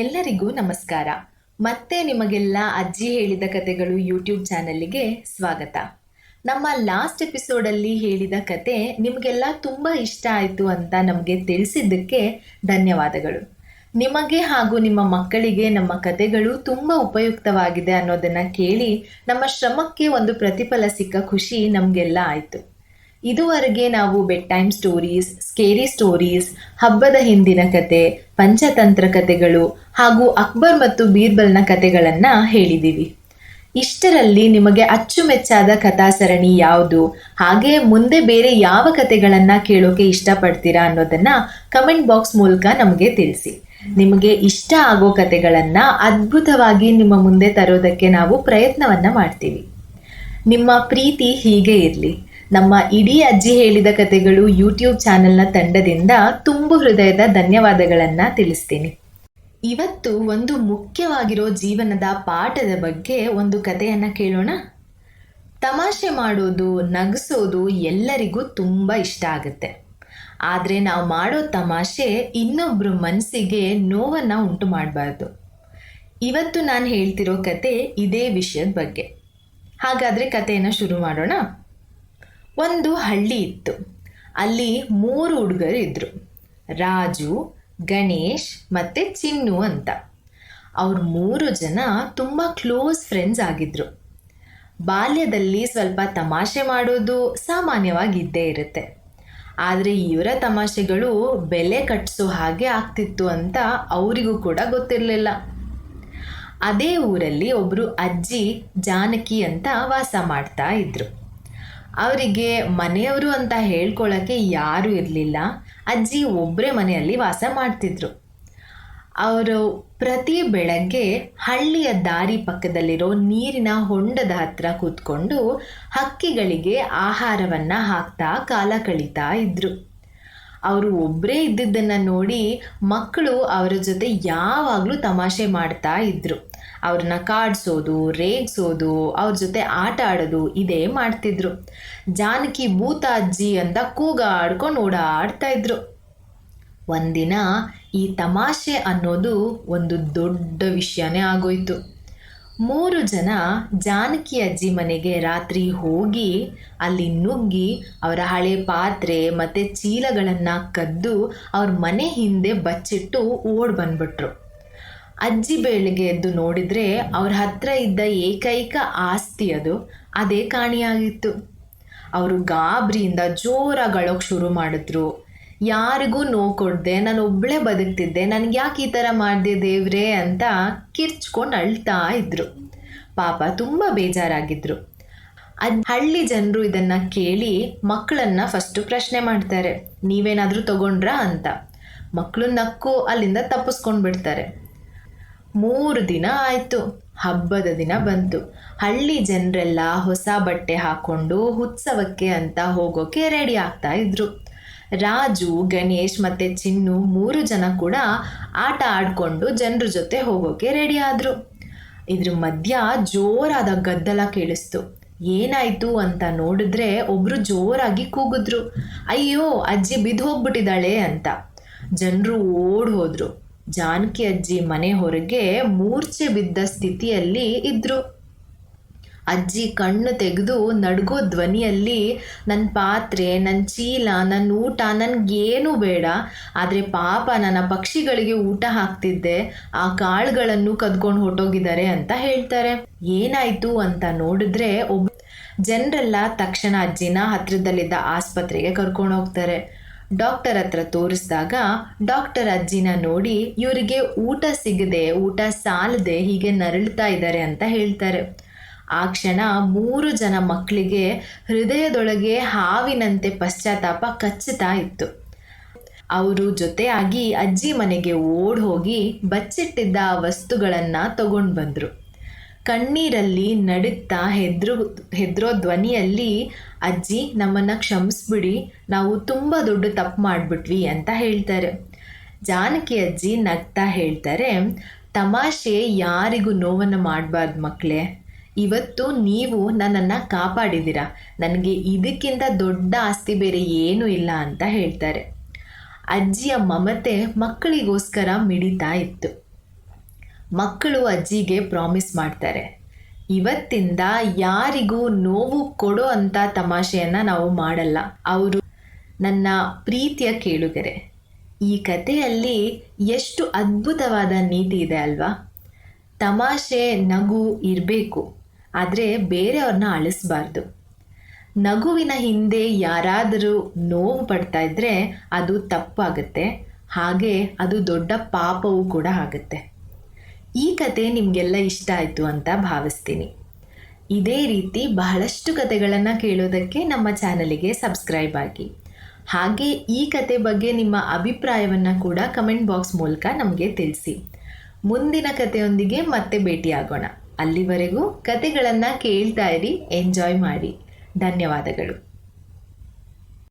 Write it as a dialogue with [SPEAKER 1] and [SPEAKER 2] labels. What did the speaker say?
[SPEAKER 1] ಎಲ್ಲರಿಗೂ ನಮಸ್ಕಾರ. ಮತ್ತೆ ನಿಮಗೆಲ್ಲ ಅಜ್ಜಿ ಹೇಳಿದ ಕತೆಗಳು ಯೂಟ್ಯೂಬ್ ಚಾನಲ್ಗೆ ಸ್ವಾಗತ. ನಮ್ಮ ಲಾಸ್ಟ್ ಎಪಿಸೋಡಲ್ಲಿ ಹೇಳಿದ ಕತೆ ನಿಮಗೆಲ್ಲ ತುಂಬ ಇಷ್ಟ ಆಯಿತು ಅಂತ ನಮಗೆ ತಿಳಿಸಿದ್ದಕ್ಕೆ ಧನ್ಯವಾದಗಳು. ನಿಮಗೆ ಹಾಗೂ ನಿಮ್ಮ ಮಕ್ಕಳಿಗೆ ನಮ್ಮ ಕತೆಗಳು ತುಂಬ ಉಪಯುಕ್ತವಾಗಿದೆ ಅನ್ನೋದನ್ನು ಕೇಳಿ ನಮ್ಮ ಶ್ರಮಕ್ಕೆ ಒಂದು ಪ್ರತಿಫಲ ಸಿಕ್ಕ ಖುಷಿ ನಮಗೆಲ್ಲ ಆಯಿತು. ಇದುವರೆಗೆ ನಾವು bed time stories, scary stories, ಹಬ್ಬದ ಹಿಂದಿನ ಕತೆ, ಪಂಚತಂತ್ರ ಕತೆಗಳು ಹಾಗೂ ಅಕ್ಬರ್ ಮತ್ತು ಬೀರ್ಬಲ್ನ ಕತೆಗಳನ್ನ ಹೇಳಿದ್ದೀವಿ ಇಷ್ಟರಲ್ಲಿ ನಿಮಗೆ ಅಚ್ಚುಮೆಚ್ಚಾದ ಕಥಾಸರಣಿ ಯಾವುದು, ಹಾಗೆ ಮುಂದೆ ಬೇರೆ ಯಾವ ಕತೆಗಳನ್ನು ಕೇಳೋಕೆ ಇಷ್ಟಪಡ್ತೀರಾ ಅನ್ನೋದನ್ನ ಕಮೆಂಟ್ ಬಾಕ್ಸ್ ಮೂಲಕ ನಮಗೆ ತಿಳಿಸಿ. ನಿಮಗೆ ಇಷ್ಟ ಆಗೋ ಕತೆಗಳನ್ನ ಅದ್ಭುತವಾಗಿ ನಿಮ್ಮ ಮುಂದೆ ತರೋದಕ್ಕೆ ನಾವು ಪ್ರಯತ್ನವನ್ನ ಮಾಡ್ತೀವಿ. ನಿಮ್ಮ ಪ್ರೀತಿ ಹೀಗೆ ಇರಲಿ. ನಮ್ಮ ಇಡೀ ಅಜ್ಜಿ ಹೇಳಿದ ಕತೆಗಳು ಯೂಟ್ಯೂಬ್ ಚಾನೆಲ್ನ ತಂಡದಿಂದ ತುಂಬು ಹೃದಯದ ಧನ್ಯವಾದಗಳನ್ನು ತಿಳಿಸ್ತೀನಿ. ಇವತ್ತು ಒಂದು ಮುಖ್ಯವಾಗಿರೋ ಜೀವನದ ಪಾಠದ ಬಗ್ಗೆ ಒಂದು ಕಥೆಯನ್ನು ಕೇಳೋಣ. ತಮಾಷೆ ಮಾಡೋದು, ನಗಿಸೋದು ಎಲ್ಲರಿಗೂ ತುಂಬ ಇಷ್ಟ ಆಗುತ್ತೆ. ಆದರೆ ನಾವು ಮಾಡೋ ತಮಾಷೆ ಇನ್ನೊಬ್ಬರ ಮನಸ್ಸಿಗೆ ನೋವನ್ನು ಉಂಟು ಮಾಡಬಾರ್ದು. ಇವತ್ತು ನಾನು ಹೇಳ್ತಿರೋ ಕತೆ ಇದೇ ವಿಷಯದ ಬಗ್ಗೆ. ಹಾಗಾದರೆ ಕಥೆಯನ್ನು ಶುರು ಮಾಡೋಣ. ಒಂದು ಹಳ್ಳಿ ಇತ್ತು. ಅಲ್ಲಿ ಮೂರು ಹುಡುಗರು ಇದ್ದರು ರಾಜು, ಗಣೇಶ್ ಮತ್ತು ಚಿನ್ನು ಅಂತ. ಅವ್ರ ಮೂರು ಜನ ತುಂಬ ಕ್ಲೋಸ್ ಫ್ರೆಂಡ್ಸ್ ಆಗಿದ್ದರು ಬಾಲ್ಯದಲ್ಲಿ ಸ್ವಲ್ಪ ತಮಾಷೆ ಮಾಡೋದು ಸಾಮಾನ್ಯವಾಗಿ ಇದ್ದೇ ಇರುತ್ತೆ. ಆದರೆ ಇವರ ತಮಾಷೆಗಳು ಬೆಲೆ ಕಟ್ಟಿಸೋ ಹಾಗೆ ಆಗ್ತಿತ್ತು ಅಂತ ಅವರಿಗೂ ಕೂಡ ಗೊತ್ತಿರಲಿಲ್ಲ. ಅದೇ ಊರಲ್ಲಿ ಒಬ್ಬರು ಅಜ್ಜಿ ಜಾನಕಿ ಅಂತ ವಾಸ ಮಾಡ್ತಾ ಇದ್ರು. ಅವರಿಗೆ ಮನೆಯವರು ಅಂತ ಹೇಳ್ಕೊಳ್ಳೋಕ್ಕೆ ಯಾರೂ ಇರಲಿಲ್ಲ. ಅಜ್ಜಿ ಒಬ್ಬರೇ ಮನೆಯಲ್ಲಿ ವಾಸ ಮಾಡ್ತಿದ್ರು. ಅವರು ಪ್ರತಿ ಬೆಳಗ್ಗೆ ಹಳ್ಳಿಯ ದಾರಿ ಪಕ್ಕದಲ್ಲಿರೋ ನೀರಿನ ಹೊಂಡದ ಹತ್ರ ಕೂತ್ಕೊಂಡು ಹಕ್ಕಿಗಳಿಗೆ ಆಹಾರವನ್ನು ಹಾಕ್ತಾ ಕಾಲ ಕಳೀತಾ ಇದ್ರು. ಅವರು ಒಬ್ಬರೇ ಇದ್ದಿದ್ದನ್ನು ನೋಡಿ ಮಕ್ಕಳು ಅವರ ಜೊತೆ ಯಾವಾಗಲೂ ತಮಾಷೆ ಮಾಡ್ತಾ ಇದ್ರು. ಅವ್ರನ್ನ ಕಾಡಿಸೋದು, ರೇಗಿಸೋದು, ಅವ್ರ ಜೊತೆ ಆಟ ಆಡೋದು ಇದೇ ಮಾಡ್ತಿದ್ರು. ಜಾನಕಿ ಭೂತಾಜ್ಜಿ ಅಂತ ಕೂಗಾಡ್ಕೊಂಡು ಓಡಾಡ್ತಾ ಇದ್ರು. ಒಂದಿನ ಈ ತಮಾಷೆ ಅನ್ನೋದು ಒಂದು ದೊಡ್ಡ ವಿಷಯನೇ ಆಗೋಯ್ತು. ಮೂರು ಜನ ಜಾನಕಿ ಅಜ್ಜಿ ಮನೆಗೆ ರಾತ್ರಿ ಹೋಗಿ ಅಲ್ಲಿ ನುಗ್ಗಿ ಅವರ ಹಳೆ ಪಾತ್ರೆ ಮತ್ತು ಚೀಲಗಳನ್ನು ಕದ್ದು ಅವ್ರ ಮನೆ ಹಿಂದೆ ಬಚ್ಚಿಟ್ಟು ಓಡ್ ಬಂದ್ಬಿಟ್ರು. ಅಜ್ಜಿ ಬೆಳಿಗ್ಗೆ ಎದ್ದು ನೋಡಿದರೆ ಅವ್ರ ಹತ್ರ ಇದ್ದ ಏಕೈಕ ಆಸ್ತಿ ಅದು, ಅದೇ ಕಾಣಿಯಾಗಿತ್ತು. ಅವರು ಗಾಬರಿಯಿಂದ ಜೋರಾಗಿ ಅಳೋಕೆ ಶುರು ಮಾಡಿದ್ರು. ಯಾರಿಗೂ ನೋವು ಕೊಡದೆ, ನಾನು ಒಬ್ಬಳೇ ಬದುಕ್ತಿದ್ದೆ, ನನಗೆ ಯಾಕೆ ಈ ಥರ ಮಾಡಿದೆ ದೇವ್ರೆ ಅಂತ ಕಿರ್ಚ್ಕೊಂಡು ಅಳ್ತಾ ಇದ್ರು. ಪಾಪ ತುಂಬ ಬೇಜಾರಾಗಿದ್ರು. ಅದ್ ಹಳ್ಳಿ ಜನರು ಇದನ್ನು ಕೇಳಿ ಮಕ್ಕಳನ್ನು ಫಸ್ಟು ಪ್ರಶ್ನೆ ಮಾಡ್ತಾರೆ, ನೀವೇನಾದರೂ ತಗೊಂಡ್ರಾ ಅಂತ. ಮಕ್ಕಳು ನಕ್ಕು ಅಲ್ಲಿಂದ ತಪ್ಪಿಸ್ಕೊಂಡು ಬಿಡ್ತಾರೆ. ಮೂರು ದಿನ ಆಯಿತು, ಹಬ್ಬದ ದಿನ ಬಂತು. ಹಳ್ಳಿ ಜನರೆಲ್ಲ ಹೊಸ ಬಟ್ಟೆ ಹಾಕ್ಕೊಂಡು ಉತ್ಸವಕ್ಕೆ ಅಂತ ಹೋಗೋಕೆ ರೆಡಿ ಆಗ್ತಾ ಇದ್ರು. ರಾಜು, ಗಣೇಶ್ ಮತ್ತು ಚಿನ್ನು ಮೂರು ಜನ ಕೂಡ ಆಟ ಆಡಿಕೊಂಡು ಜನರ ಜೊತೆ ಹೋಗೋಕೆ ರೆಡಿ ಆದರು. ಇದ್ರ ಮಧ್ಯ ಜೋರಾದ ಗದ್ದಲ ಕೇಳಿಸ್ತು. ಏನಾಯಿತು ಅಂತ ನೋಡಿದ್ರೆ ಒಬ್ಬರು ಜೋರಾಗಿ ಕೂಗಿದ್ರು. ಅಯ್ಯೋ, ಅಜ್ಜಿ ಬಿದ್ದು ಹೋಗ್ಬಿಟ್ಟಿದ್ದಾಳೆ ಅಂತ. ಜನರು ಓಡ್ ಹೋದ್ರು. ಜಾನಕಿ ಅಜ್ಜಿ ಮನೆ ಹೊರಗೆ ಮೂರ್ಛೆ ಬಿದ್ದ ಸ್ಥಿತಿಯಲ್ಲಿ ಇದ್ರು. ಅಜ್ಜಿ ಕಣ್ಣು ತೆಗೆದು ನಡ್ಗೋ ಧ್ವನಿಯಲ್ಲಿ ನನ್ನ ಪಾತ್ರೆ ನನ್ನ ಚೀಲ ನನ್ನ ಊಟ, ನನಗೇನು ಬೇಡ. ಆದರೆ ಪಾಪ ನನ್ನ ಪಕ್ಷಿಗಳಿಗೆ ಊಟ ಹಾಕ್ತಿದ್ದೆ. ಆ ಕಾಳುಗಳನ್ನು ಕದ್ಕೊಂಡು ಹೊಟ್ಟೋಗಿದ್ದಾರೆ ಅಂತ ಹೇಳ್ತಾರೆ. ಏನಾಯಿತು ಅಂತ ನೋಡಿದ್ರೆ ಒಬ್ಬ ಜನರೆಲ್ಲ ತಕ್ಷಣ ಅಜ್ಜಿನ ಹತ್ತಿರದಲ್ಲಿದ್ದ ಆಸ್ಪತ್ರೆಗೆ ಕರ್ಕೊಂಡು ಹೋಗ್ತಾರೆ. ಡಾಕ್ಟರ್ ಹತ್ರ ತೋರಿಸಿದಾಗ, ಡಾಕ್ಟರ್ ಅಜ್ಜಿನ ನೋಡಿ ಇವರಿಗೆ ಊಟ ಸಿಗದೆ, ಊಟ ಸಾಲದೆ ಹೀಗೆ ನರಳ್ತಾ ಇದ್ದಾರೆ ಅಂತ ಹೇಳ್ತಾರೆ. ಆ ಕ್ಷಣ ಮೂರು ಜನ ಮಕ್ಕಳಿಗೆ ಹೃದಯದೊಳಗೆ ಹಾವಿನಂತೆ ಪಶ್ಚಾತ್ತಾಪ ಕಚ್ಚುತ್ತಾ ಇತ್ತು. ಅವರು ಜೊತೆಯಾಗಿ ಅಜ್ಜಿ ಮನೆಗೆ ಓಡ್ ಹೋಗಿ ಬಚ್ಚಿಟ್ಟಿದ್ದ ವಸ್ತುಗಳನ್ನು ತಗೊಂಡು ಬಂದರು. ಕಣ್ಣೀರಲ್ಲಿ ನಡುತ್ತಾ ಹೆದ್ರು, ಹೆದ್ರೋ ಧ್ವನಿಯಲ್ಲಿ, ಅಜ್ಜಿ, ನಮ್ಮನ್ನು ಕ್ಷಮಿಸ್ಬಿಡಿ, ನಾವು ತುಂಬ ದೊಡ್ಡ ತಪ್ಪು ಮಾಡಿಬಿಟ್ವಿ ಅಂತ ಹೇಳ್ತಾರೆ. ಜಾನಕಿ ಅಜ್ಜಿ ನಗ್ತಾ ಹೇಳ್ತಾರೆ, ತಮಾಷೆ ಯಾರಿಗೂ ನೋವನ್ನು ಮಾಡಬಾರ್ದು ಮಕ್ಕಳೇ ಇವತ್ತು ನೀವು ನನ್ನನ್ನು ಕಾಪಾಡಿದ್ದೀರ? ನನಗೆ ಇದಕ್ಕಿಂತ ದೊಡ್ಡ ಆಸ್ತಿ ಬೇರೆ ಏನೂ ಇಲ್ಲ ಅಂತ ಹೇಳ್ತಾರೆ. ಅಜ್ಜಿಯ ಮಮತೆ ಮಕ್ಕಳಿಗೋಸ್ಕರ ಮಿಡಿತಾ ಇತ್ತು. ಮಕ್ಕಳು ಅಜ್ಜಿಗೆ ಪ್ರಾಮಿಸ್ ಮಾಡ್ತಾರೆ. ಇವತ್ತಿಂದ ಯಾರಿಗೂ ನೋವು ಕೊಡೋ ಅಂತ ತಮಾಷೆಯನ್ನು ನಾವು ಮಾಡಲ್ಲ. ಅವರು ನನ್ನ ಪ್ರೀತಿಯ ಕೇಳುಗರೆ, ಈ ಕಥೆಯಲ್ಲಿ ಎಷ್ಟು ಅದ್ಭುತವಾದ ನೀತಿ ಇದೆ ಅಲ್ವಾ? ತಮಾಷೆ ನಗು ಇರಬೇಕು. ಆದರೆ ಬೇರೆಯವ್ರನ್ನ ಅಳಿಸ್ಬಾರ್ದು. ನಗುವಿನ ಹಿಂದೆ ಯಾರಾದರೂ ನೋವು ಪಡ್ತಾ ಇದ್ದರೆ ಅದು ತಪ್ಪಾಗುತ್ತೆ. ಹಾಗೆ ಅದು ದೊಡ್ಡ ಪಾಪವೂ ಕೂಡ ಆಗುತ್ತೆ. ಈ ಕತೆ ನಿಮಗೆಲ್ಲ ಇಷ್ಟ ಆಯಿತು ಅಂತ ಭಾವಿಸ್ತೀನಿ. ಇದೇ ರೀತಿ ಬಹಳಷ್ಟು ಕತೆಗಳನ್ನು ಕೇಳೋದಕ್ಕೆ ನಮ್ಮ ಚಾನಲಿಗೆ ಸಬ್ಸ್ಕ್ರೈಬ್ ಆಗಿ. ಹಾಗೆ ಈ ಕತೆ ಬಗ್ಗೆ ನಿಮ್ಮ ಅಭಿಪ್ರಾಯವನ್ನು ಕೂಡ ಕಮೆಂಟ್ ಬಾಕ್ಸ್ ಮೂಲಕ ನಮಗೆ ತಿಳಿಸಿ. ಮುಂದಿನ ಕಥೆಯೊಂದಿಗೆ ಮತ್ತೆ ಭೇಟಿಯಾಗೋಣ. ಅಲ್ಲಿವರೆಗೂ ಕತೆಗಳನ್ನು ಕೇಳ್ತಾ ಇರಿ ಎಂಜಾಯ್ ಮಾಡಿ. ಧನ್ಯವಾದಗಳು.